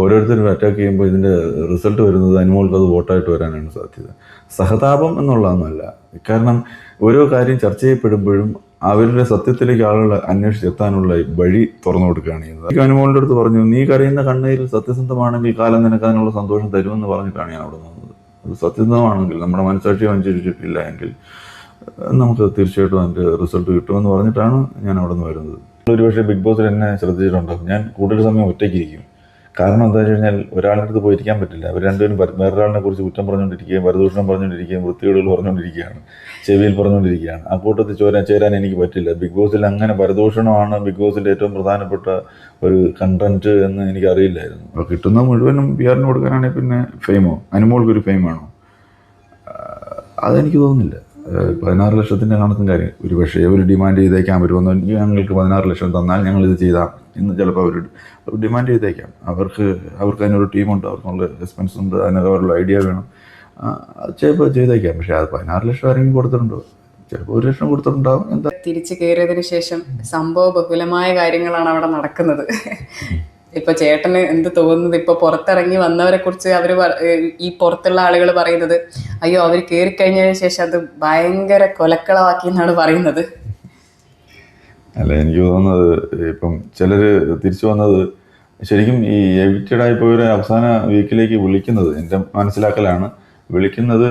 ഓരോരുത്തരും അറ്റാക്ക് ചെയ്യുമ്പോൾ ഇതിന്റെ റിസൾട്ട് വരുന്നത് അനുമോൾക്ക് അത് വോട്ടായിട്ട് വരാനാണ് സാധ്യത. സഹതാപം എന്നുള്ളതൊന്നുമല്ല. കാരണം ഓരോ കാര്യം ചർച്ച ചെയ്യപ്പെടുമ്പോഴും അവരുടെ സത്യത്തിലേക്ക് ആളുകൾ അന്വേഷിച്ചെത്താനുള്ള വഴി തുറന്നു കൊടുക്കുകയാണ് ചെയ്യുന്നത്. അനുമോളിന്റെ അടുത്ത് പറഞ്ഞു നീ കരയുന്ന കണ്ണീരിൽ സത്യസന്ധമാണെങ്കിൽ കാലം നിനക്കാനുള്ള സന്തോഷം തരുമെന്ന് പറഞ്ഞിട്ടാണ് ഞാൻ അവിടെ നിന്നത്. അത് സത്യസന്ധമാണെങ്കിൽ നമ്മുടെ മനസ്സാക്ഷി അനുസരിച്ചിട്ടില്ല എങ്കിൽ നമുക്ക് തീർച്ചയായിട്ടും അതിന്റെ റിസൾട്ട് കിട്ടുമെന്ന് പറഞ്ഞിട്ടാണ് ഞാൻ അവിടെ നിന്ന് വരുന്നത്. ഒരുപക്ഷെ ബിഗ് ബോസിൽ എന്നെ ശ്രദ്ധിച്ചിട്ടുണ്ടാകും ഞാൻ കൂടുതൽ സമയം ഒറ്റയ്ക്കിരിക്കും കാരണം എന്താ വെച്ച് കഴിഞ്ഞാൽ ഒരാളുടെ അടുത്ത് പോയിരിക്കാൻ പറ്റില്ല. അവർ രണ്ടുപേരും പര- വേറൊരാളിനെ കുറിച്ച് കുറ്റം പറഞ്ഞുകൊണ്ടിരിക്കുകയും പരദൂഷണം പറഞ്ഞുകൊണ്ടിരിക്കുകയും വൃത്തികേടുകൾ പറഞ്ഞുകൊണ്ടിരിക്കുകയാണ്. ചെവിയിൽ പറഞ്ഞുകൊണ്ടിരിക്കുകയാണ്. ആ കൂട്ടത്തിൽ ചോരാൻ ചേരാൻ എനിക്ക് പറ്റില്ല. ബിഗ് ബോസിൽ അങ്ങനെ പരദൂഷണമാണ് ബിഗ് ബോസിന്റെ ഏറ്റവും പ്രധാനപ്പെട്ട ഒരു കണ്ടന്റ് എന്ന് എനിക്ക് അറിയില്ലായിരുന്നു അപ്പോൾ കിട്ടുന്ന മുഴുവനും പി ആറിന് കൊടുക്കാനാണെങ്കിൽ പിന്നെ ഫെയിമോ അനുമോൾക്കൊരു ഫെയിമാണോ അതെനിക്ക് തോന്നുന്നില്ല. പതിനാറ് ലക്ഷത്തിന്റെ കണക്കും കാര്യം. ഒരു പക്ഷേ ഒരു ഡിമാൻഡ് ചെയ്തേക്കാം അവർ വന്നു ഞങ്ങൾക്ക് പതിനാറ് ലക്ഷം തന്നാൽ ഞങ്ങൾ ഇത് ചെയ്താം. ഇന്ന് ചിലപ്പോൾ അവർ അവർ ഡിമാൻഡ് ചെയ്തേക്കാം. അവർക്ക് അവർക്ക് അതിനൊരു ടീമുണ്ട് അവർക്കുള്ള എക്സ്പെൻസ് ഉണ്ട് അതിനൊക്കെ അവരുടെ ഐഡിയ വേണം. ചിലപ്പോൾ ചെയ്തേക്കാം. പക്ഷേ അത് പതിനാറ് ലക്ഷം ആരെങ്കിലും കൊടുത്തിട്ടുണ്ടോ? ചിലപ്പോൾ ഒരു ലക്ഷം കൊടുത്തിട്ടുണ്ടാവും. എന്താ? തിരിച്ചു കയറിയതിനു ശേഷം സംഭവ ബഹുലമായ കാര്യങ്ങളാണ് അവിടെ നടക്കുന്നത്. ഇപ്പൊ ചേട്ടന് എന്ത് തോന്നുന്നത്? ഇപ്പൊ പുറത്തിറങ്ങി വന്നവരെ കുറിച്ച് അവർ ഈ പുറത്തുള്ള ആളുകൾ പറയുന്നത് അയ്യോ അവർ കേറി കഴിഞ്ഞതിന് ശേഷം അത് ഭയങ്കര കൊലക്കളമാക്കി എന്നാണ് പറയുന്നത്. അല്ല എനിക്ക് തോന്നുന്നത് ഇപ്പം ചിലര് തിരിച്ചു വന്നത് ശരിക്കും ഈ എവിക്റ്റഡ് ആയി പോയവരെ അവസാന വീക്കിലേക്ക് വിളിക്കുന്നത് എന്റെ മനസ്സിലാക്കലാണ്. വിളിക്കുന്നത്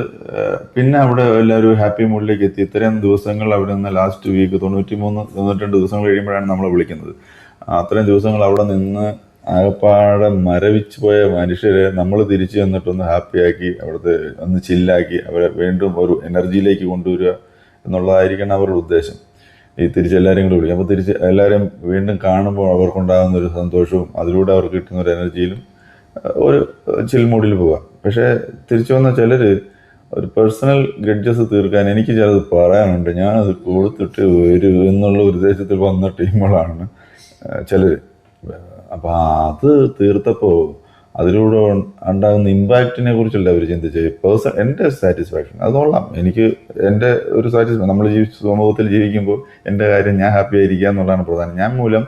പിന്നെ അവിടെ എല്ലാവരും ഹാപ്പി മൂഡിലേക്ക് എത്തി. ഇത്രയും ദിവസങ്ങൾ അവിടെ നിന്ന് ലാസ്റ്റ് വീക്ക് തൊണ്ണൂറ്റി മൂന്ന് തൊണ്ണൂറ്റി രണ്ട് ദിവസങ്ങൾ കഴിയുമ്പോഴാണ് നമ്മളെ വിളിക്കുന്നത്. അത്രയും ദിവസങ്ങൾ അവിടെ നിന്ന് ആകപ്പാടെ മരവിച്ചു പോയ മനുഷ്യരെ നമ്മൾ തിരിച്ചു ചെന്നിട്ടൊന്ന് ഹാപ്പിയാക്കി അവിടുത്തെ ഒന്ന് ചില്ലാക്കി അവരെ വീണ്ടും ഒരു എനർജിയിലേക്ക് കൊണ്ടുവരിക എന്നുള്ളതായിരിക്കണം അവരുടെ ഉദ്ദേശം. ഈ തിരിച്ച് എല്ലാവരെയും കൂടി വിളിക്കും. അപ്പോൾ തിരിച്ച് എല്ലാവരും വീണ്ടും കാണുമ്പോൾ അവർക്കുണ്ടാകുന്ന ഒരു സന്തോഷവും അതിലൂടെ അവർക്ക് കിട്ടുന്ന ഒരു എനർജിയിലും ഒരു ചിൽമൂടിൽ പോകാം. പക്ഷേ തിരിച്ചു വന്ന ചിലർ ഒരു പേഴ്സണൽ ഗഡ്ജസ് തീർക്കാൻ എനിക്ക് ചിലത് പറയാനുണ്ട്. ഞാനത് കൊടുത്തിട്ട് വരും എന്നുള്ള ഉദ്ദേശത്തിൽ വന്ന ടീമുകളാണ് ചിലർ അപ്പോൾ അത് തീർത്തപ്പോൾ അതിലൂടെ ഉണ്ടാകുന്ന ഇമ്പാക്റ്റിനെ കുറിച്ചല്ല അവർ ചിന്തിച്ചത് പേഴ്സൺ എന്റെ സാറ്റിസ്ഫാക്ഷൻ അത് കൊള്ളാം. എനിക്ക് എന്റെ ഒരു സാറ്റിസ്ഫാക്ഷൻ നമ്മൾ ജീവിച്ച സമൂഹത്തിൽ ജീവിക്കുമ്പോൾ എന്റെ കാര്യം ഞാൻ ഹാപ്പി ആയിരിക്കുക എന്നുള്ളതാണ് പ്രധാനം. ഞാൻ മൂലം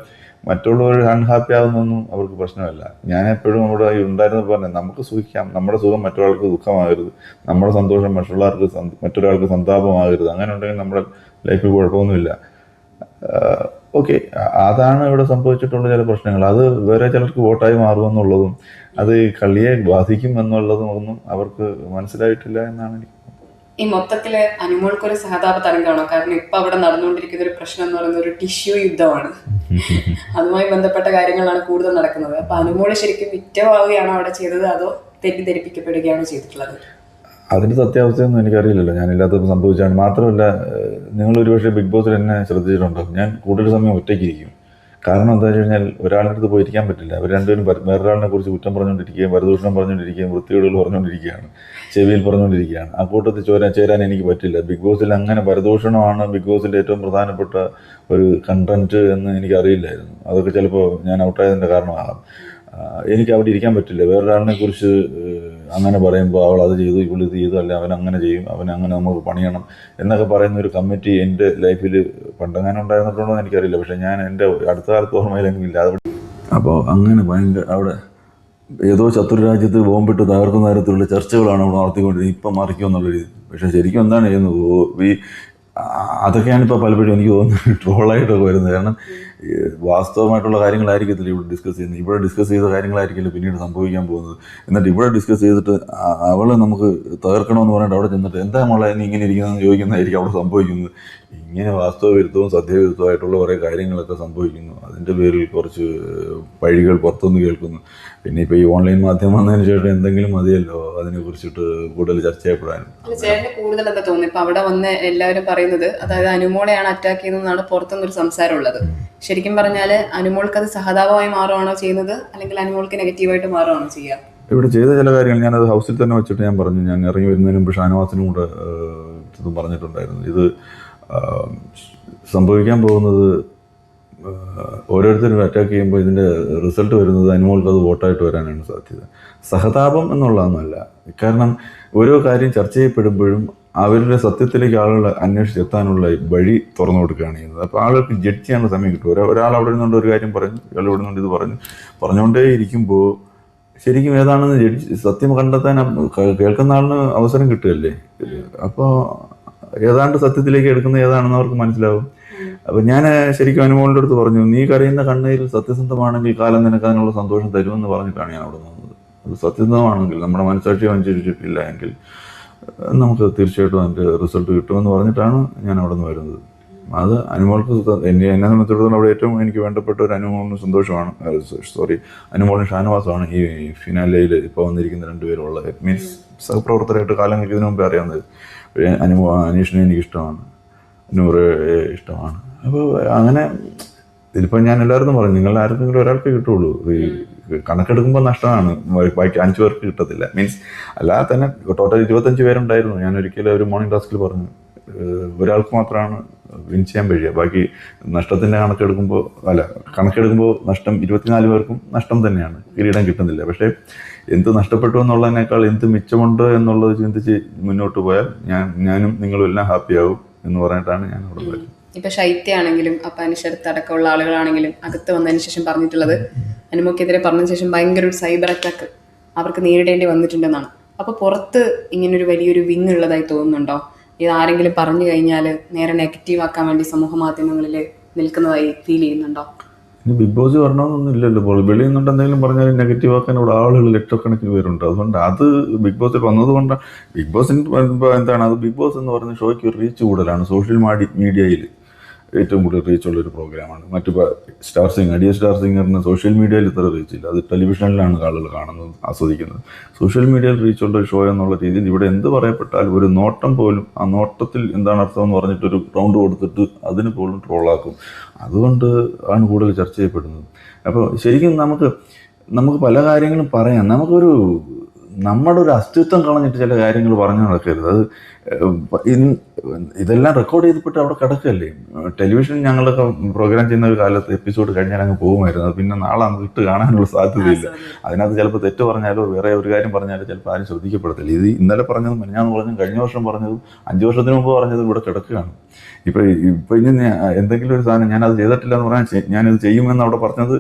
മറ്റുള്ളവർ അൺഹാപ്പി ആവുന്നൊന്നും അവർക്ക് പ്രശ്നമല്ല. ഞാൻ എപ്പോഴും അവിടെ ഉണ്ടായിരുന്ന പറഞ്ഞത് നമുക്ക് സുഖിക്കാം. നമ്മുടെ സുഖം മറ്റൊരാൾക്ക് ദുഃഖമാകരുത്. നമ്മുടെ സന്തോഷം മറ്റുള്ളവർക്ക് മറ്റൊരാൾക്ക് സന്താപമാകരുത്. അങ്ങനെ ഉണ്ടെങ്കിൽ നമ്മുടെ ലൈഫിൽ കുഴപ്പമൊന്നുമില്ല. ഓക്കെ അതാണ് ഇവിടെ സംഭവിച്ചിട്ടുള്ള ചില പ്രശ്നങ്ങൾ. അത് വേറെ ചിലർക്ക് വോട്ടായി മാറുമെന്നുള്ളതും അത് കളിയെ ബാധിക്കും എന്നുള്ളതും ഒന്നും അവർക്ക് മനസ്സിലായിട്ടില്ല എന്നാണ് എനിക്ക് ഈ മൊത്തത്തിൽ അനുമോൾക്കൊരു സഹതാപ തരംഗമാണോ കാരണം ഇപ്പൊ അവിടെ നടന്നുകൊണ്ടിരിക്കുന്ന ഒരു പ്രശ്നം എന്ന് പറയുന്നത് ഒരു ടിഷ്യൂ യുദ്ധമാണ്. അതുമായി ബന്ധപ്പെട്ട കാര്യങ്ങളാണ് കൂടുതൽ നടക്കുന്നത്. അപ്പൊ അനുമോൾ ശരിക്കും വിറ്റമാവുകയാണോ അവിടെ ചെയ്തത്? അതോ തെറ്റിദ്ധരിപ്പിക്കപ്പെടുകയാണോ ചെയ്തിട്ടുള്ളത്? അതിന്റെ സത്യാവസ്ഥയൊന്നും എനിക്കറിയില്ലല്ലോ. ഞാനില്ലാത്തപ്പോൾ സംഭവിച്ചാണ് മാത്രമല്ല നിങ്ങൾ ഒരുപക്ഷെ ബിഗ് ബോസിൽ എന്നെ ശ്രദ്ധിച്ചിട്ടുണ്ടാകും ഞാൻ കൂടുതൽ സമയം ഒറ്റയ്ക്കിരിക്കും. കാരണം എന്താ വെച്ച് കഴിഞ്ഞാൽ ഒരാളുടെ അടുത്ത് പോയിരിക്കാൻ പറ്റില്ല. അവർ രണ്ടുപേരും പര- വേറൊരാളിനെ കുറിച്ച് കുറ്റം പറഞ്ഞുകൊണ്ടിരിക്കുകയും വരദൂഷണം പറഞ്ഞുകൊണ്ടിരിക്കുകയും വൃത്തികേടുകൾ പറഞ്ഞുകൊണ്ടിരിക്കുകയാണ്. ചെവിയിൽ പറഞ്ഞുകൊണ്ടിരിക്കുകയാണ്. ആ കൂട്ടത്തിൽ ചോരാൻ ചേരാൻ എനിക്ക് പറ്റില്ല. ബിഗ് ബോസിൽ അങ്ങനെ വരദൂഷണമാണ് ബിഗ് ബോസിന്റെ ഏറ്റവും പ്രധാനപ്പെട്ട ഒരു കണ്ടന്റ് എന്ന് എനിക്കറിയില്ലായിരുന്നു. അതൊക്കെ ചിലപ്പോൾ ഞാൻ ഔട്ടായതിന്റെ കാരണമാകാം. എനിക്ക് അവിടെ ഇരിക്കാൻ പറ്റില്ല. വേറൊരാളിനെ കുറിച്ച് അങ്ങനെ പറയുമ്പോൾ അവൾ അത് ചെയ്തു ഇവൾ ഇത് ചെയ്തു അല്ലെ അവൻ അങ്ങനെ ചെയ്യും അവൻ അങ്ങനെ നമുക്ക് പണിയണം എന്നൊക്കെ പറയുന്ന ഒരു കമ്മിറ്റി എന്റെ ലൈഫിൽ പണ്ടങ്ങനെ ഉണ്ടായിരുന്നിട്ടുണ്ടോ എന്ന് എനിക്കറിയില്ല. പക്ഷേ ഞാൻ എന്റെ അടുത്ത കാലത്ത് ഓർമ്മയിലെങ്കിലും ഇല്ല. അത് അപ്പോൾ അങ്ങനെ ഭയങ്കര അവിടെ ഏതോ ശത്രു രാജ്യത്ത് ബോംബിട്ട് തകർക്കുന്ന തരത്തിലുള്ള ചർച്ചകളാണ് അവിടെ നടത്തിക്കൊണ്ടിരുന്നത്. ഇപ്പം മറിക്കുമെന്നുള്ള രീതി. പക്ഷേ ശരിക്കും എന്താണ് ചെയ്യുന്നത്? ഈ അതൊക്കെയാണ് ഇപ്പോൾ പലപ്പോഴും എനിക്ക് തോന്നുന്നത്. ട്രോളായിട്ടൊക്കെ വരുന്നത്. കാരണം വാസ്തവമായിട്ടുള്ള കാര്യങ്ങളായിരിക്കത്തില്ല ഇവിടെ ഡിസ്കസ് ചെയ്യുന്നത്. ഇവിടെ ഡിസ്കസ് ചെയ്ത കാര്യങ്ങളായിരിക്കില്ല പിന്നീട് സംഭവിക്കാൻ പോകുന്നത്? എന്നിട്ട് ഇവിടെ ഡിസ്കസ് ചെയ്തിട്ട് അവളെ നമുക്ക് തകർക്കണമെന്ന് പറഞ്ഞിട്ട് അവിടെ ചെന്നിട്ട് എന്താ മോളെ നീ ഇങ്ങനെ ഇരിക്കുന്നതെന്ന് ചോദിക്കുന്നതായിരിക്കും അവിടെ സംഭവിക്കുന്നത്. ഇങ്ങനെ വാസ്തവ വിരുദ്ധവും സത്യവിരുദ്ധമായിട്ടുള്ള കുറേ കാര്യങ്ങളൊക്കെ സംഭവിക്കുന്നു. അതിന്റെ പേരിൽ കുറച്ച് പഴികൾ പുറത്തുനിന്ന് കേൾക്കുന്നു. പിന്നെ ഇപ്പോൾ ഈ ഓൺലൈൻ മാധ്യമം വന്നതിന് ശേഷം എന്തെങ്കിലും മതിയല്ലോ അതിനെ കുറിച്ചിട്ട് കൂടുതൽ ചർച്ച ചെയ്യപ്പെടാനും. ചേട്ടന് കൂടുതൽ എന്താ തോന്നുന്നു? ഇപ്പൊ അവിടെ വന്ന് എല്ലാവരും പറയുന്നത് അതായത് അനുമോളെയാണ് അറ്റാക്ക് ചെയ്യുന്നതെന്നാണ് പുറത്തുനിന്നൊരു സംസാരം ഉള്ളത് ശരിക്കും പറഞ്ഞാൽ അനുമോൾക്ക് അത് സഹതാപമായി മാറുകയാണോ ചെയ്യുന്നത്? അല്ലെങ്കിൽ അനുമോൾക്ക് നെഗറ്റീവായിട്ട് മാറുകയാണോ ചെയ്യുക? ഇവിടെ ചെയ്ത ചില കാര്യങ്ങൾ ഞാനത് ഹൗസിൽ തന്നെ വെച്ചിട്ട് ഞാൻ പറഞ്ഞു. ഞാൻ ഇറങ്ങി വരുന്നതിന് മുമ്പ് ഷാനവാസിനും കൂടെ ഇതും പറഞ്ഞിട്ടുണ്ടായിരുന്നു. ഇത് സംഭവിക്കാൻ പോകുന്നത് ഓരോരുത്തരും അറ്റാക്ക് ചെയ്യുമ്പോൾ ഇതിന്റെ റിസൾട്ട് വരുന്നത് അനുമോൾക്ക് അത് വോട്ടായിട്ട് വരാനാണ് സാധ്യത. സഹതാപം എന്നുള്ളതൊന്നുമല്ല. കാരണം ഓരോ കാര്യം ചർച്ച ചെയ്യപ്പെടുമ്പോഴും അവരുടെ സത്യത്തിലേക്ക് ആളുകൾ അന്വേഷിച്ചെത്താനുള്ള വഴി തുറന്നു കൊടുക്കുകയാണ് ചെയ്യുന്നത്. അപ്പോൾ ആളുകൾക്ക് ജഡ്ജ് ചെയ്യാനുള്ള സമയം കിട്ടും. ഒരാ ഒരാൾ അവിടെ നിന്നുകൊണ്ട് ഒരു കാര്യം പറഞ്ഞു ഇയാൾ ഇവിടെ നിന്നുകൊണ്ട് ഇത് പറഞ്ഞു. പറഞ്ഞുകൊണ്ടേ ഇരിക്കുമ്പോൾ ശരിക്കും ഏതാണെന്ന് ജഡ്ജ് സത്യം കണ്ടെത്താൻ കേൾക്കുന്ന ആളിന് അവസരം കിട്ടുകയല്ലേ? അപ്പോൾ ഏതാണ്ട് സത്യത്തിലേക്ക് എടുക്കുന്ന ഏതാണെന്ന് അവർക്ക് മനസ്സിലാവും. അപ്പം ഞാൻ ശരിക്കും അനുമോളിന്റെ അടുത്ത് പറഞ്ഞു നീ കരയുന്ന കണ്ണീരിൽ സത്യസന്ധമാണെങ്കിൽ കാലം നിനക്ക് അതിനുള്ള സന്തോഷം തരുമെന്ന് പറഞ്ഞിട്ടാണ് ഞാൻ അവിടെ നിന്നത്. അത് സത്യസന്ധമാണെങ്കിൽ നമ്മുടെ മനസ്സാക്ഷി അനുസരിച്ചിട്ടില്ല എങ്കിൽ നമുക്ക് തീർച്ചയായിട്ടും അതിന്റെ റിസൾട്ട് കിട്ടുമെന്ന് പറഞ്ഞിട്ടാണ് ഞാൻ അവിടെ നിന്ന് വരുന്നത്. അത് അനുമോൾക്ക് എന്നെ എന്നെ സംബന്ധിച്ചിടത്തോളം അവിടെ ഏറ്റവും എനിക്ക് വേണ്ടപ്പെട്ട ഒരു അനുമോളിന് സന്തോഷമാണ്. സോറി അനുമോളിന് ഷാനവാസമാണ് ഈ ഫിനാലയിൽ ഇപ്പോൾ വന്നിരിക്കുന്ന രണ്ടുപേരുള്ളത് ഇറ്റ് മീൻസ് സഹപ്രവർത്തകരായിട്ട് കാലങ്ങൾക്ക് ഇതിനു മുമ്പേ അറിയാവുന്നത് അനുമോ അനീഷിനെ എനിക്ക് ഇഷ്ടമാണ് നൂറ് ഇഷ്ടമാണ്. അപ്പോൾ അങ്ങനെ ഇതിലിപ്പോൾ ഞാൻ എല്ലാവരും പറഞ്ഞു നിങ്ങൾ ആർക്കെങ്കിലും ഒരാൾക്ക് കിട്ടുള്ളൂ. കണക്കെടുക്കുമ്പോൾ നഷ്ടമാണ്. ബാക്കി അഞ്ച് പേർക്ക് കിട്ടത്തില്ല. മീൻസ് അല്ലാതെ തന്നെ ടോട്ടൽ ഇരുപത്തഞ്ച് പേരുണ്ടായിരുന്നു. ഞാൻ ഒരിക്കലും ഒരു മോർണിംഗ് ടാസ്കിൽ പറഞ്ഞു ഒരാൾക്ക് മാത്രമാണ് വിൻ ചെയ്യാൻ കഴിയുക. ബാക്കി നഷ്ടത്തിന്റെ കണക്കെടുക്കുമ്പോൾ അല്ല കണക്കെടുക്കുമ്പോൾ നഷ്ടം ഇരുപത്തിനാല് പേർക്കും നഷ്ടം തന്നെയാണ്. കിരീടം കിട്ടുന്നില്ല. പക്ഷേ എന്ത് നഷ്ടപ്പെട്ടു എന്നുള്ളതിനേക്കാൾ എന്ത് മിച്ചമുണ്ട് എന്നുള്ളത് ചിന്തിച്ച് മുന്നോട്ട് പോയാൽ ഞാൻ ഞാനും നിങ്ങളും എല്ലാം ഹാപ്പിയാവും എന്ന് പറഞ്ഞിട്ടാണ് ഞാൻ അവിടെ പോയത്. ഇപ്പൊ ശൈത്യാണെങ്കിലും അപ്പൊ അനുശരത്ത് അടക്കമുള്ള ആളുകളാണെങ്കിലും അകത്ത് വന്നതിന് ശേഷം പറഞ്ഞിട്ടുള്ളത് അനുമോക്കെതിരെ പറഞ്ഞ ശേഷം ഭയങ്കര ഒരു സൈബർ അറ്റാക്ക് അവർക്ക് നേരിടേണ്ടി വന്നിട്ടുണ്ടെന്നാണ്. അപ്പൊ പുറത്ത് ഇങ്ങനൊരു വലിയൊരു വിങ് ഉള്ളതായി തോന്നുന്നുണ്ടോ? ഇത് ആരെങ്കിലും പറഞ്ഞു കഴിഞ്ഞാൽ നേരെ നെഗറ്റീവ് ആക്കാൻ വേണ്ടി സമൂഹ മാധ്യമങ്ങളിൽ നിൽക്കുന്നതായി ഫീൽ ചെയ്യുന്നുണ്ടോ? ബിഗ് ബോസ് വരണമെന്നൊന്നും ഇല്ലല്ലോ. ഇപ്പോൾ വെളിയിൽ നിന്നുകൊണ്ട് എന്തെങ്കിലും പറഞ്ഞാൽ നെഗറ്റീവ് ആക്കാൻ ഇവിടെ ആളുകൾ ലക്ഷക്കണക്കിന് പേരുണ്ട്. അതുകൊണ്ട് അത് ബിഗ് ബോസിൽ വന്നതുകൊണ്ടാണ് ബിഗ് ബോസിന് എന്താണ്? അത് ബിഗ് ബോസ് എന്ന് പറഞ്ഞ ഷോയ്ക്ക് ഒരു റീച്ച് കൂടുതലാണ്. സോഷ്യൽ മീഡിയയിൽ. ഏറ്റവും കൂടുതൽ റീച്ചുള്ള ഒരു പ്രോഗ്രാമാണ് മറ്റു സ്റ്റാർ സിംഗർ അടിയ സ്റ്റാർ സിംഗറിന് സോഷ്യൽ മീഡിയയിൽ ഇത്ര റീച്ച് ഇല്ല. അത് ടെലിവിഷനിലാണ് ആളുകൾ കാണുന്നത് ആസ്വദിക്കുന്നത്. സോഷ്യൽ മീഡിയയിൽ റീച്ചുള്ള ഒരു ഷോ എന്നുള്ള രീതിയിൽ ഇവിടെ എന്ത് പറയപ്പെട്ടാലും ഒരു നോട്ടം പോലും ആ നോട്ടത്തിൽ എന്താണ് അർത്ഥം എന്ന് പറഞ്ഞിട്ടൊരു റൗണ്ട് കൊടുത്തിട്ട് അതിന് പോലും ട്രോളാക്കും അതുകൊണ്ട് ആണ് കൂടുതൽ ചർച്ച ചെയ്യപ്പെടുന്നത്. അപ്പോൾ ശരിക്കും നമുക്ക് നമുക്ക് പല കാര്യങ്ങളും പറയാം. നമുക്കൊരു നമ്മുടെ ഒരു അസ്തിത്വം കളഞ്ഞിട്ട് ചില കാര്യങ്ങൾ പറഞ്ഞു നടക്കരുത്. അത് ഇതെല്ലാം റെക്കോർഡ് ചെയ്തിട്ട് അവിടെ കിടക്കല്ലേ? ടെലിവിഷൻ ഞങ്ങളൊക്കെ പ്രോഗ്രാം ചെയ്യുന്ന ഒരു കാലത്ത് എപ്പിസോഡ് കഴിഞ്ഞാൽ അങ്ങ് പോകുമായിരുന്നു. പിന്നെ നാളെ നമുക്ക് ഇട്ട് കാണാനുള്ള സാധ്യതയില്ല. അതിനകത്ത് ചിലപ്പോൾ തെറ്റ് പറഞ്ഞാലോ വേറെ ഒരു കാര്യം പറഞ്ഞാലോ ചിലപ്പോൾ ആരും ശ്രദ്ധിക്കപ്പെടത്തില്ല. ഇത് ഇന്നലെ പറഞ്ഞത് മഞ്ഞാന്ന് പറഞ്ഞു കഴിഞ്ഞ വർഷം പറഞ്ഞത് അഞ്ച് വർഷത്തിന് മുമ്പ് പറഞ്ഞത് ഇവിടെ കിടക്കുകയാണ്. ഇപ്പം ഇപ്പം ഇനി എന്തെങ്കിലും ഒരു സാധനം ഞാനത് ചെയ്തിട്ടില്ല എന്ന് പറഞ്ഞാൽ ഞാനിത് ചെയ്യുമെന്ന് അവിടെ പറഞ്ഞത്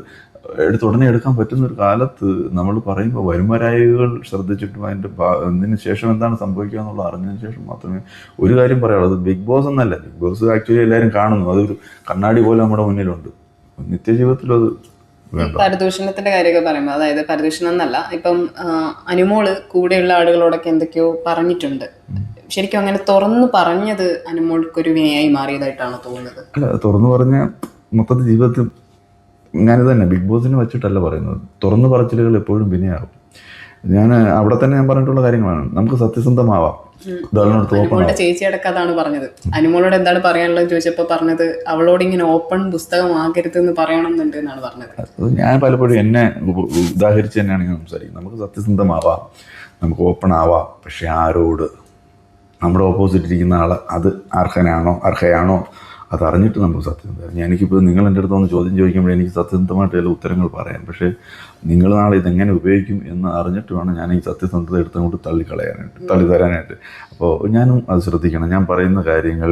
എടുത്ത് ഉടനെ എടുക്കാൻ പറ്റുന്ന ഒരു കാലത്ത് നമ്മൾ പറയുമ്പോൾ വരുമരായകൾ ശ്രദ്ധിച്ചിട്ടും അതിന്റെ അതിന് ശേഷം എന്താണ് സംഭവിക്കുക എന്നുള്ളത് അറിഞ്ഞതിന് ശേഷം മാത്രമേ ഒരു കാര്യം പറയാനുള്ളൂ അത് ബിഗ് ബോസ് എന്നല്ല. ബിഗ് ബോസ് ആക്ച്വലി എല്ലാവരും കാണുന്നു. അതൊരു കണ്ണാടി പോലെ നമ്മുടെ മുന്നിലുണ്ട്. നിത്യജീവിതത്തിലും അത് പരദൂഷണത്തിന്റെ കാര്യമൊക്കെ പറയുമ്പോൾ അതായത് പരദൂഷണം എന്നല്ല ഇപ്പം അനുമോൾ കൂടെയുള്ള ആളുകളോടൊക്കെ എന്തൊക്കെയോ പറഞ്ഞിട്ടുണ്ട്. ശരിക്കും അങ്ങനെ തുറന്നു പറഞ്ഞത് അനുമോൾക്കൊരു വിനയായി മാറിയതായിട്ടാണ് തോന്നുന്നത്. അല്ല തുറന്നു പറഞ്ഞ മൊത്തത്തിൽ ജീവിതത്തിൽ ഞാനിത് തന്നെ ബിഗ് ബോസിനെ വെച്ചിട്ടല്ല പറയുന്നത്. തുറന്നു പറച്ചിലുകൾ എപ്പോഴും വിനയാകും ഞാൻ അവിടെ തന്നെ ഞാൻ പറഞ്ഞിട്ടുള്ള കാര്യങ്ങളാണ്. നമുക്ക് സത്യസന്ധമാവാം. ഉദാഹരണത്തിന് ഓപ്പൺ അനുമോളുടെ ചേച്ചി അടക്കം അതാണ് പറഞ്ഞത്. അനുമോളോട് എന്താണ് പറയാനുള്ളത് ചോദിച്ചപ്പോൾ പറഞ്ഞത് അവളോട് ഇങ്ങനെ ഓപ്പൺ പുസ്തകം പുസ്തകമാകരുത് എന്ന് പറയണം എന്നുണ്ട് എന്നാണ് പറഞ്ഞത്. ഞാൻ പലപ്പോഴും എന്നെ ഉദാഹരിച്ച് തന്നെയാണ് ഞാൻ സംസാരിക്കുന്നത്. നമുക്ക് സത്യസന്ധമാവാം. നമുക്ക് ഓപ്പൺ ആവാം. പക്ഷെ ആരോട്? നമ്മുടെ ഓപ്പോസിറ്റ് ഇരിക്കുന്ന ആൾ അത് അർഹനാണോ? അർഹയാണോ? അത് അറിഞ്ഞിട്ട് സത്യം ഞാൻ എനിക്കിപ്പോൾ നിങ്ങൾ എന്റെ അടുത്ത് വന്ന് ചോദ്യം ചോദിക്കുമ്പോൾ എനിക്ക് സത്യസന്ധമായിട്ട് ചില ഉത്തരങ്ങൾ പറയാം. പക്ഷേ നിങ്ങൾ നാളെ ഇതെങ്ങനെ ഉപയോഗിക്കും എന്ന് അറിഞ്ഞിട്ട് വേണം ഞാൻ ഈ സത്യസന്ധത എടുത്തുകൊണ്ട് തള്ളിക്കളയാനായിട്ട് തള്ളി തരാനായിട്ട് അപ്പോൾ ഞാനും അത് ശ്രദ്ധിക്കണം. ഞാൻ പറയുന്ന കാര്യങ്ങൾ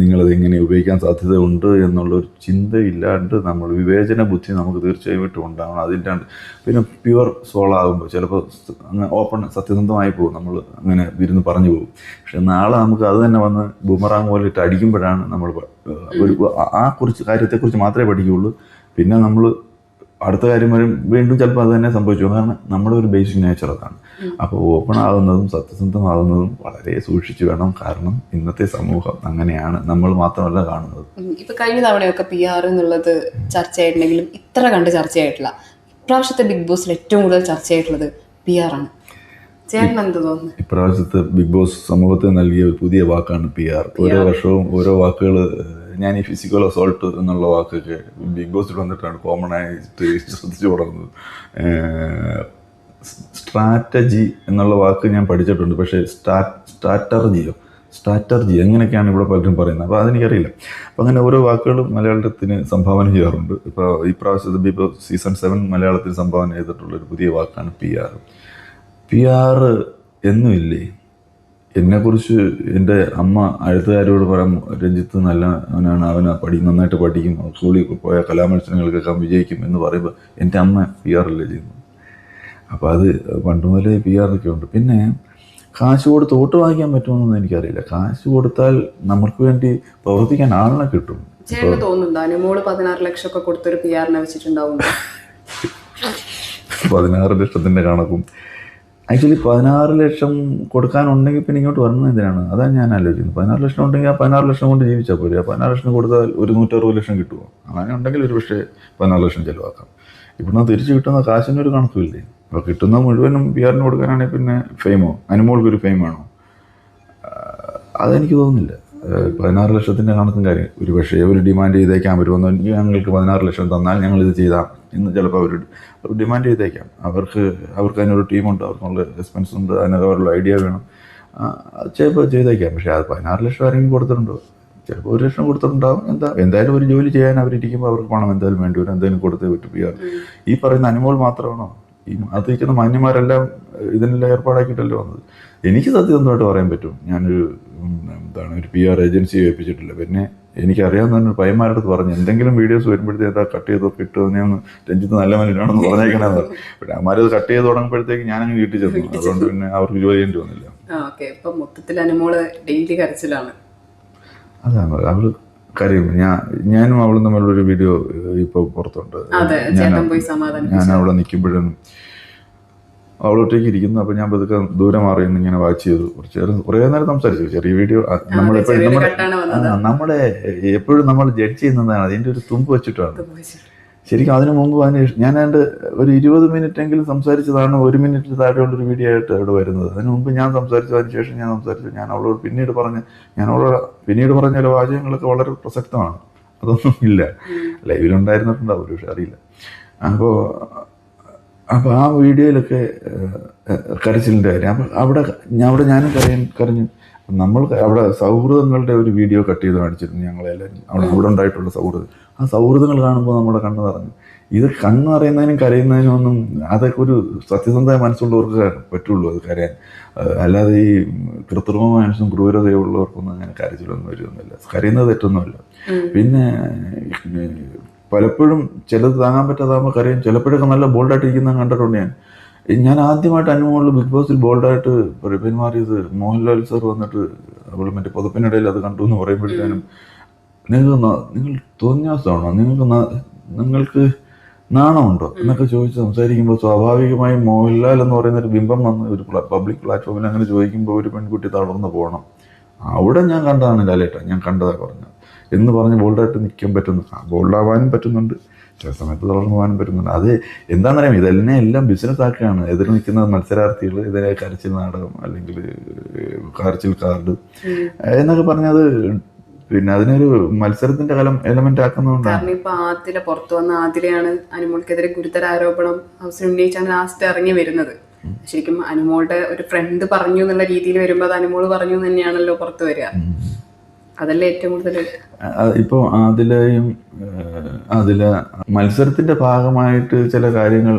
നിങ്ങളത് എങ്ങനെ ഉപയോഗിക്കാൻ സാധ്യതയുണ്ട് എന്നുള്ളൊരു ചിന്തയില്ലാണ്ട് നമ്മൾ വിവേചന ബുദ്ധി നമുക്ക് തീർച്ചയായിട്ടും ഉണ്ടാവണം. അതില്ലാണ്ട് പിന്നെ പ്യുവർ സോളാകുമ്പോൾ ചിലപ്പോൾ അങ്ങ് ഓപ്പൺ സത്യസന്ധമായി പോകും. നമ്മൾ അങ്ങനെ വിരുന്ന് പറഞ്ഞു പോകും. പക്ഷെ നാളെ നമുക്ക് അത് തന്നെ വന്ന് ബുമറാങ് പോലെ ഇട്ട് അടിക്കുമ്പോഴാണ് നമ്മൾ ഒരു ആ കുറിച്ച് കാര്യത്തെക്കുറിച്ച് മാത്രമേ പഠിക്കുകയുള്ളൂ. പിന്നെ നമ്മൾ അടുത്ത കാര്യം വരും വീണ്ടും ചിലപ്പോൾ അത് തന്നെ സംഭവിച്ചു. കാരണം നമ്മുടെ ഒരു ബേസിക് നേച്ചർ അതാണ്. അപ്പോൾ ഓപ്പൺ ആകുന്നതും സത്യസന്ധമാകുന്നതും വളരെ സൂക്ഷിച്ചു വേണം. കാരണം ഇന്നത്തെ സമൂഹം അങ്ങനെയാണ്. നമ്മൾ മാത്രമല്ല കാണുന്നത്. ഇപ്പൊ കഴിഞ്ഞ തവണയൊക്കെ പി ആർ എന്നുള്ളത് ചർച്ചയായിട്ടുണ്ടെങ്കിലും ഇത്ര കണ്ട് ചർച്ചയായിട്ടില്ല. ഇപ്രാവശ്യത്തെ ബിഗ് ബോസിൽ ഏറ്റവും കൂടുതൽ ചർച്ചയായിട്ടുള്ളത് പി ആർ ആണ്. ഇപ്രാവശ്യത്തെ ബിഗ് ബോസ് സമൂഹത്തിന് നൽകിയ ഒരു പുതിയ വാക്കാണ് പി ആർ ഓരോ വർഷവും ഓരോ വാക്കുകൾ ഞാൻ ഈ ഫിസിക്കൽ അസോൾട്ട് എന്നുള്ള വാക്കൊക്കെ ബിഗ് ബോസിൽ വന്നിട്ടാണ് കോമൺ ആയിട്ട് ശ്രദ്ധിച്ചു തുടർന്നത് സ്ട്രാറ്റജി എന്നുള്ള വാക്ക് ഞാൻ പഠിച്ചിട്ടുണ്ട്. പക്ഷേ സ്റ്റാ സ്ട്രാറ്റർജിയോ സ്ട്രാറ്റർജി എങ്ങനെയൊക്കെയാണ് ഇവിടെ പലരും പറയുന്നത്? അപ്പോൾ അതെനിക്കറിയില്ല. അപ്പോൾ അങ്ങനെ ഓരോ വാക്കുകളും മലയാളത്തിന് സംഭാവന ചെയ്യാറുണ്ട്. ഇപ്പോൾ ഈ പ്രാവശ്യത്തെ ഇപ്പോൾ സീസൺ സെവൻ മലയാളത്തിൽ സംഭാവന ചെയ്തിട്ടുള്ള ഒരു പുതിയ വാക്കാണ് പി ആർ പി ആർ എന്നുമില്ലേ? എന്നെക്കുറിച്ച് എന്റെ അമ്മ അടുത്തുകാരോട് പറയാം രഞ്ജിത്ത് നല്ല അവനാണ് അവൻ പഠി നന്നായിട്ട് പഠിക്കും സ്കൂളിൽ പോയ കലാമത്സരങ്ങൾക്കൊക്കെ വിജയിക്കും എന്ന് പറയുമ്പോൾ എന്റെ അമ്മ പി ആറല്ലേ ചെയ്യുന്നു അപ്പോൾ അത് പണ്ട് മുതലേ പി ആറൊക്കെ ഉണ്ട്. പിന്നെ കാശ് കൊടുത്ത് വോട്ട് വാങ്ങിക്കാൻ പറ്റുമെന്നൊന്നും എനിക്കറിയില്ല. കാശ് കൊടുത്താൽ നമുക്ക് വേണ്ടി പ്രവർത്തിക്കാൻ ആളിനെ കിട്ടും. ചേട്ടന് തോന്നുന്നുണ്ടോ? അനുമോൾ പതിനാറ് ലക്ഷം ഒക്കെ കൊടുത്തൊരു പി ആറിനെ വെച്ചിട്ടുണ്ടാവും പതിനാറ് ലക്ഷത്തിന്റെ കണക്കും ആക്ച്വലി പതിനാറ് ലക്ഷം കൊടുക്കാനുണ്ടെങ്കിൽ പിന്നെ ഇങ്ങോട്ട് വരുന്നത് എന്തിനാണ്? അതാണ് ഞാൻ ആലോചിക്കുന്നത്. പതിനാറ് ലക്ഷം ഉണ്ടെങ്കിൽ ആ പതിനാറ് ലക്ഷം കൊണ്ട് ജീവിച്ചാൽ പോരെ. ആ പതിനാറ് ലക്ഷം കൊടുത്താൽ ഒരു നൂറ്ററുപത് ലക്ഷം കിട്ടുമോ അങ്ങനെ ഉണ്ടെങ്കിൽ ഒരു പക്ഷേ പതിനാറ് ലക്ഷം ചിലവാക്കാം. ഇവിടുന്ന് തിരിച്ചു കിട്ടുന്ന കാശിനൊരു കണക്കുമില്ലേ? അപ്പോൾ കിട്ടുന്ന മുഴുവനും പി ആറിന് കൊടുക്കാനാണെങ്കിൽ പിന്നെ ഫെയിമോ അനുമോൾക്കൊരു ഫെയിമാണോ അതെനിക്ക് തോന്നുന്നില്ല. പതിനാറ് ലക്ഷത്തിന്റെ കണക്കും കാര്യം. ഒരു പക്ഷേ ഒരു ഡിമാൻഡ് ചെയ്തേക്കാം അവർ വന്നു ഞങ്ങൾക്ക് പതിനാറ് ലക്ഷം തന്നാൽ ഞങ്ങൾ ഇത് ചെയ്താം എന്ന് ചിലപ്പോൾ അവർ ഡിമാൻഡ് ചെയ്തേക്കാം. അവർക്ക് അവർക്ക് അതിനൊരു ടീമുണ്ട് അവർക്കുള്ള എക്സ്പെൻസ് ഉണ്ട് അതിനൊക്കെ അവരുടെ ഐഡിയ വേണം. ചിലപ്പോൾ ചെയ്തേക്കാം. പക്ഷേ അത് പതിനാറ് ലക്ഷം ആരെങ്കിലും കൊടുത്തിട്ടുണ്ടോ? ചിലപ്പോൾ ഒരു ലക്ഷം കൊടുത്തിട്ടുണ്ടാവും. എന്താ എന്തായാലും ഒരു ജോലി ചെയ്യാൻ അവരിരിക്കുമ്പോൾ അവർക്ക് പണം എന്തായാലും വേണ്ടി വരും. എന്തെങ്കിലും കൊടുത്തേ പറ്റു. ഈ പറയുന്ന അനുമോൾ മാത്രമാണോ? ഈ അതിരിക്കുന്ന മാന്യന്മാരെല്ലാം ഇതിനെല്ലാം ഏർപ്പാടാക്കിയിട്ടല്ലേ വന്നത്? എനിക്ക് സത്യസന്ധമായിട്ട് പറയാൻ പറ്റും. ഞാനൊരു എന്താണ് ഒരു പി ആർ ഏജൻസി ഏൽപ്പിച്ചിട്ടില്ല. പിന്നെ എനിക്കറിയാവുന്ന തന്നെ പയ്യന്മാരുടെ അടുത്ത് പറഞ്ഞു എന്തെങ്കിലും വീഡിയോസ് വരുമ്പോഴത്തേക്ക് എന്താ കട്ട് ചെയ്തോ കിട്ടുമോ ഞാൻ രഞ്ജിത്ത് നല്ല മനുഷ്യനാണെന്ന് പറഞ്ഞേക്കണമെന്ന് പക്ഷേ അമ്മാരത് കട്ട് ചെയ്ത് തുടങ്ങുമ്പോഴത്തേക്ക് ഞാനങ്ങ് വീട്ടിൽ ചെന്നു. അതുകൊണ്ട് പിന്നെ അവർക്ക് ജോലി ചെയ്യേണ്ടി വന്നില്ല. ആ മൊത്തത്തിൽ അനുമോൾ ഡെയിലി കരച്ചിലാണ്. അതാണ്. അവൾ കാര്യം. ഞാൻ ഞാനും അവളും തമ്മിലുള്ളൊരു വീഡിയോ ഇപ്പോൾ പുറത്തുണ്ട്. ഞാൻ അവിടെ നിൽക്കുമ്പോഴും അവളൊറ്റയ്ക്ക് ഇരിക്കുന്നു. അപ്പോൾ ഞാൻ പതുക്കെ ദൂരെ മാറി നിന്ന് ഇങ്ങനെ വാച്ച് ചെയ്തു. കുറച്ച് നേരം കുറേ നേരം സംസാരിച്ചു. ചെറിയ വീഡിയോ നമ്മുടെ നമ്മുടെ എപ്പോഴും നമ്മൾ ജഡ്ജ് ചെയ്യുന്നതാണ്. അതിന്റെ ഒരു തുമ്പ് വെച്ചിട്ടാണ്. ശരിക്കും അതിനു മുമ്പ് അതിന് ഞാൻ ഏതാണ്ട് ഒരു ഇരുപത് മിനിറ്റ് എങ്കിലും സംസാരിച്ചതാണ് ഒരു മിനിറ്റിൽ താഴെയുള്ള ഒരു വീഡിയോ ആയിട്ട് അവിടെ വരുന്നത്. അതിന് മുമ്പ് ഞാൻ സംസാരിച്ചു അതിന് ശേഷം ഞാൻ സംസാരിച്ചു. ഞാൻ അവളോട് പിന്നീട് പറഞ്ഞ ഞാൻ അവളോട് പിന്നീട് പറഞ്ഞ ചില വാചകങ്ങളൊക്കെ വളരെ പ്രസക്തമാണ്. അതൊന്നും ഇല്ല. ലൈവിലുണ്ടായിരുന്നിട്ടുണ്ടാവും പക്ഷെ അറിയില്ല. അപ്പോൾ അപ്പോൾ ആ വീഡിയോയിലൊക്കെ കരച്ചിലിന്റെ കാര്യം. അപ്പം അവിടെ അവിടെ ഞാനും കരയാൻ കരഞ്ഞു. നമ്മൾ അവിടെ സൗഹൃദങ്ങളുടെ ഒരു വീഡിയോ കട്ട് ചെയ്ത് കാണിച്ചിരുന്നു ഞങ്ങളെല്ലാവരും. അവിടെ അവിടെ ഉണ്ടായിട്ടുള്ള സൗഹൃദം. ആ സൗഹൃദങ്ങൾ കാണുമ്പോൾ നമ്മുടെ കണ്ണ് നിറഞ്ഞു. ഇത് കണ്ണ് അറിയുന്നതിനും കരയുന്നതിനും ഒന്നും അതൊക്കെ ഒരു സത്യസന്ധമായ മനസ്സുള്ളവർക്ക് പറ്റുള്ളൂ അത് കരയാൻ. അല്ലാതെ ഈ കൃത്രിമ മനസ്സും ക്രൂരതയുള്ളവർക്കൊന്നും അങ്ങനെ കരച്ചിലൊന്നും വരുമൊന്നുമില്ല കരയുന്നത് തെറ്റൊന്നുമില്ല. പിന്നെ പലപ്പോഴും ചിലത് താങ്ങാൻ പറ്റാതാകുമ്പോൾ കരയും. ചിലപ്പോഴൊക്കെ നല്ല ബോൾഡായിട്ട് ഇരിക്കുന്നത് കണ്ടിട്ടുണ്ട് ഞാൻ. ഞാൻ ആദ്യമായിട്ട് അനുമോളിൽ ബിഗ് ബോസിൽ ബോൾഡായിട്ട് പെരുമാറിയത് മോഹൻലാൽ സാർ വന്നിട്ട് അവൾ മറ്റേ പുതപ്പിനിടയിൽ അത് കണ്ടു എന്ന് പറയുമ്പോഴത്തേനും നിങ്ങൾക്ക് നിങ്ങൾ തോന്നിയാസമാണോ നിങ്ങൾക്ക് നിങ്ങൾക്ക് നാണമുണ്ടോ? എന്നൊക്കെ ചോദിച്ച് സംസാരിക്കുമ്പോൾ സ്വാഭാവികമായും മോഹൻലാൽ എന്ന് പറയുന്ന ഒരു ബിംബം വന്ന് ഒരു പബ്ലിക് പ്ലാറ്റ്ഫോമിൽ അങ്ങനെ ചോദിക്കുമ്പോൾ ഒരു പെൺകുട്ടി തളർന്നു പോകണം. അവിടെ ഞാൻ കണ്ടതാണ് ലാലേട്ട ഞാൻ കണ്ടതാ പറഞ്ഞത്. എന്ന് പറഞ്ഞ് ബോൾഡായിട്ട് നിൽക്കാൻ പറ്റുന്നു ബോൾഡാവാനും പറ്റുന്നുണ്ട്. ചില സമയത്ത് തളർന്നു പോകാനും പറ്റുന്നുണ്ട്. അത് എന്താണെന്നറിയാം ഇതെല്ലാം എല്ലാം ബിസിനസ് ആക്കുകയാണ് എതിർ നിൽക്കുന്ന മത്സരാർത്ഥികൾ ഇതിനെ കരച്ചിൽ നാടകം അല്ലെങ്കിൽ കരച്ചിൽ കാർഡ് എന്നൊക്കെ പറഞ്ഞത് പിന്നെ അതിനൊരു മത്സരത്തിന്റെ കലം എലമെന്റ് ആക്കുന്നതുകൊണ്ടാണ്. കാരണം ഇപ്പൊ ആദില പുറത്തു വന്ന ആദ്യയാണ് അനുമോൾക്കെതിരെ ഗുരുതര ആരോപണം ഹൗസിൽ ഉന്നയിച്ചാണ് ലാസ്റ്റ് ഇറങ്ങി വരുന്നത്. ശരിക്കും അനുമോളുടെ ഒരു ഫ്രണ്ട് പറഞ്ഞു എന്നുള്ള രീതിയിൽ വരുമ്പോൾ അത് അനുമോൾ പറഞ്ഞു തന്നെയാണല്ലോ പുറത്തു വരിക. അതല്ലേ ഏറ്റവും കൂടുതൽ ഇപ്പോൾ അതിലെയും അതിലെ മത്സരത്തിന്റെ ഭാഗമായിട്ട് ചില കാര്യങ്ങൾ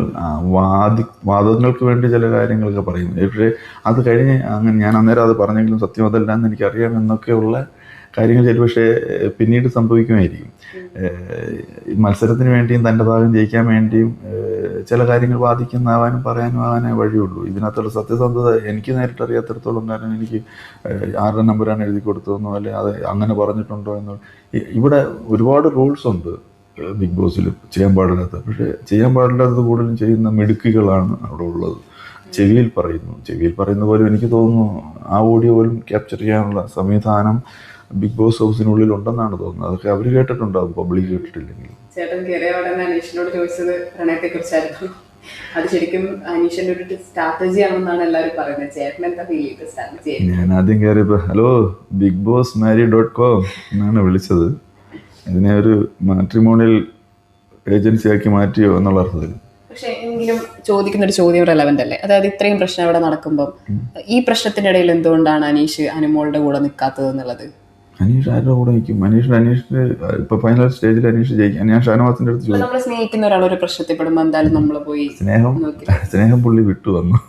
വാദി വാദങ്ങൾക്ക് വേണ്ടി ചില കാര്യങ്ങളൊക്കെ പറയുന്നു പക്ഷേ അത് കഴിഞ്ഞ് അങ്ങനെ ഞാൻ അന്നേരം അത് പറഞ്ഞെങ്കിലും സത്യം അതല്ല എന്ന് എനിക്കറിയാം എന്നൊക്കെയുള്ള കാര്യങ്ങൾ ചെയ്തു. പക്ഷേ പിന്നീട് സംഭവിക്കുമായിരിക്കും. മത്സരത്തിന് വേണ്ടിയും തന്റെ ഭാഗം ജയിക്കാൻ വേണ്ടിയും ചില കാര്യങ്ങൾ ബാധിക്കുന്നാവാനും പറയാനും ആവാനേ വഴിയുള്ളൂ. ഇതിനകത്തുള്ള സത്യസന്ധത എനിക്ക് നേരിട്ട് അറിയാത്തിടത്തോളം കാരണം എനിക്ക് ആരുടെ നമ്പരാണ് എഴുതി കൊടുത്തതെന്നോ അല്ലെ അത് അങ്ങനെ പറഞ്ഞിട്ടുണ്ടോ എന്നോ. ഇവിടെ ഒരുപാട് റൂൾസ് ഉണ്ട് ബിഗ് ബോസിൽ ചെയ്യാൻ പാടില്ലാത്ത. പക്ഷേ ചെയ്യാൻ പാടില്ലാത്തത് കൂടുതലും ചെയ്യുന്ന മിടുക്കുകളാണ് അവിടെ ഉള്ളത്. ചെവിയിൽ പറയുന്നു. ചെവിയിൽ പറയുന്ന പോലും എനിക്ക് തോന്നുന്നു ആ ഓഡിയോ പോലും ക്യാപ്ചർ ചെയ്യാനുള്ള സംവിധാനം ബിഗ് ബോസ് ഹൗസിനുള്ളിൽ ഉണ്ടെന്നാണ് തോന്നുന്നത്. അതൊക്കെ അവർ കേട്ടിട്ടുണ്ടാവും പബ്ലിക് കേട്ടിട്ടില്ലെങ്കിൽ. ചേട്ടൻ കയറിയ ഉടനെ അനീഷിനോട് ചോദിച്ചത് പ്രണയത്തെ കുറിച്ചായിരുന്നു അത് ശരിക്കും അനീഷിന്റെ ഒരു സ്ട്രാറ്റജി ആണെന്നാണ് എല്ലാവരും പറയുന്നത്. ചേട്ടൻ എന്താ ഫീൽ ചെയ്ത് സ്ട്രാറ്റജി ഞാൻ ആദ്യം കയറിയപ്പോൾ hello Bigg Boss Mari dot com എന്നാണ് വിളിച്ചത്. ഇതിനെ ഒരു മാട്രിമോണിയൽ ഏജൻസി ആക്കി മാറ്റിയോ എന്നുള്ള അർത്ഥത്തിൽ. പക്ഷെ എങ്കിലും ചോദിക്കുന്ന ഒരു ചോദ്യം റെലവെന്റ് അല്ലേ? അതായത് ഇത്രയും പ്രശ്നം ഇവിടെ നടക്കുമ്പോൾ ഈ പ്രശ്നത്തിന്റെ ഇടയിൽ എന്തുകൊണ്ടാണ് അനീഷ് അനുമോളുടെ കൂടെ നിൽക്കാത്തത് എന്നുള്ളത്? അനീഷ് ആരുടെ കൂടെ നിൽക്കും? അനീഷ് അനീഷിന് ഇപ്പൊ ഫൈനൽ സ്റ്റേജിൽ അനീഷ് ജയിക്കും. ഞാൻ ഷാനവാസിന്റെ അടുത്ത് നമ്മൾ സ്നേഹിക്കുന്ന ഒരാൾ ഒരു പ്രശ്നത്തിൽ എന്തായാലും നമ്മൾ പോയി സ്നേഹം സ്നേഹം പുള്ളി വിട്ടു വന്നു.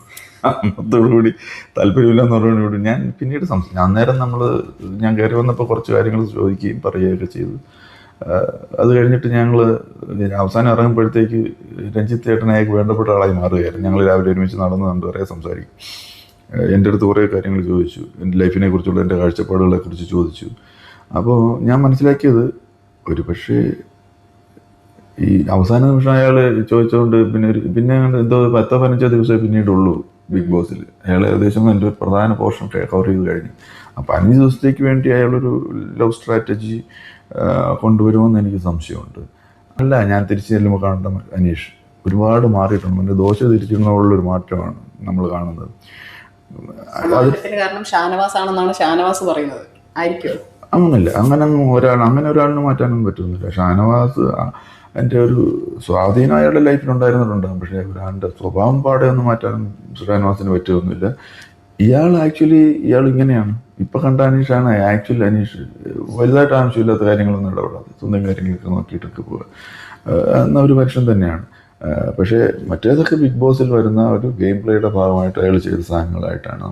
അന്നത്തോടുകൂടി താല്പര്യമില്ലെന്ന് പറഞ്ഞോടി ഞാൻ പിന്നീട് സംശയം അന്നേരം നമ്മൾ ഞാൻ കയറി വന്നപ്പോൾ കുറച്ച് കാര്യങ്ങൾ ചോദിക്കുകയും പറയുകയൊക്കെ ചെയ്തു. അത് കഴിഞ്ഞിട്ട് ഞങ്ങൾ അവസാനം ഇറങ്ങുമ്പോഴത്തേക്ക് രഞ്ജിത്ത് ചേട്ടനായി വേണ്ടപ്പെട്ട ആളായി മാറുകയായിരുന്നു. ഞങ്ങൾ രാവിലെ ഒരുമിച്ച് നടന്നു കണ്ടു കുറേ സംസാരിക്കും. എന്റെ അടുത്ത് കുറേ കാര്യങ്ങൾ ചോദിച്ചു. എന്റെ ലൈഫിനെ കുറിച്ചുള്ള എന്റെ കാഴ്ചപ്പാടുകളെ കുറിച്ച് ചോദിച്ചു. അപ്പോൾ ഞാൻ മനസ്സിലാക്കിയത് ഒരു പക്ഷേ ഈ അവസാന നിമിഷം അയാൾ ചോദിച്ചുകൊണ്ട് പിന്നെ ഒരു പിന്നെ എന്തോ പത്തോ പതിനഞ്ചോ ദിവസമേ പിന്നീടുള്ളൂ ബിഗ് ബോസിൽ. അയാൾ ഏകദേശം എന്റെ പ്രധാന പോർഷൻ കവർ ചെയ്ത് കഴിഞ്ഞു. അപ്പോൾ അഞ്ച് ദിവസത്തേക്ക് വേണ്ടി അയാളൊരു ലവ് സ്ട്രാറ്റജി കൊണ്ടുവരുമെന്ന് എനിക്ക് സംശയമുണ്ട്. അല്ല ഞാൻ തിരിച്ചു ചെല്ലുമ്പോൾ കാണേണ്ട അനീഷ് ഒരുപാട് മാറിയിട്ടുണ്ട്. എന്റെ ദോശ തിരിച്ചിടുന്നതിലുള്ളൊരു മാറ്റമാണ് നമ്മൾ കാണുന്നത്. കാരണം ഷാനവാസ് ആണെന്നാണ് ഷാനവാസ് പറയുന്നത്. ആയിരിക്കും. അങ്ങനല്ല. അങ്ങനെ അങ്ങ് ഒരാൾ അങ്ങനെ ഒരാളിനെ മാറ്റാനൊന്നും പറ്റുന്നില്ല. ഷാനവാസ് എന്റെ ഒരു സ്വാധീനം അയാളുടെ ലൈഫിലുണ്ടായിരുന്നിട്ടുണ്ടാകും പക്ഷേ ഒരാളുടെ സ്വഭാവം പാടെ ഒന്നും മാറ്റാനും ഷാനവാസിന് പറ്റുമൊന്നുമില്ല ഇയാൾ ആക്ച്വലി ഇയാൾ ഇങ്ങനെയാണ്. ഇപ്പം കണ്ട അനീഷ് ആണ് ആക്ച്വലി അനീഷ് വലുതായിട്ട് ആവശ്യമില്ലാത്ത കാര്യങ്ങളൊന്നും ഇടപെടാതെ സ്വന്തം കാര്യങ്ങളൊക്കെ നോക്കിയിട്ടൊക്കെ പോവുക. എന്ന ഒരു മനുഷ്യൻ തന്നെയാണ്. പക്ഷേ മറ്റേതൊക്കെ ബിഗ് ബോസിൽ വരുന്ന ഒരു ഗെയിം പ്ലേയുടെ ഭാഗമായിട്ട് അയാൾ ചെയ്ത സാധനങ്ങളായിട്ടാണ്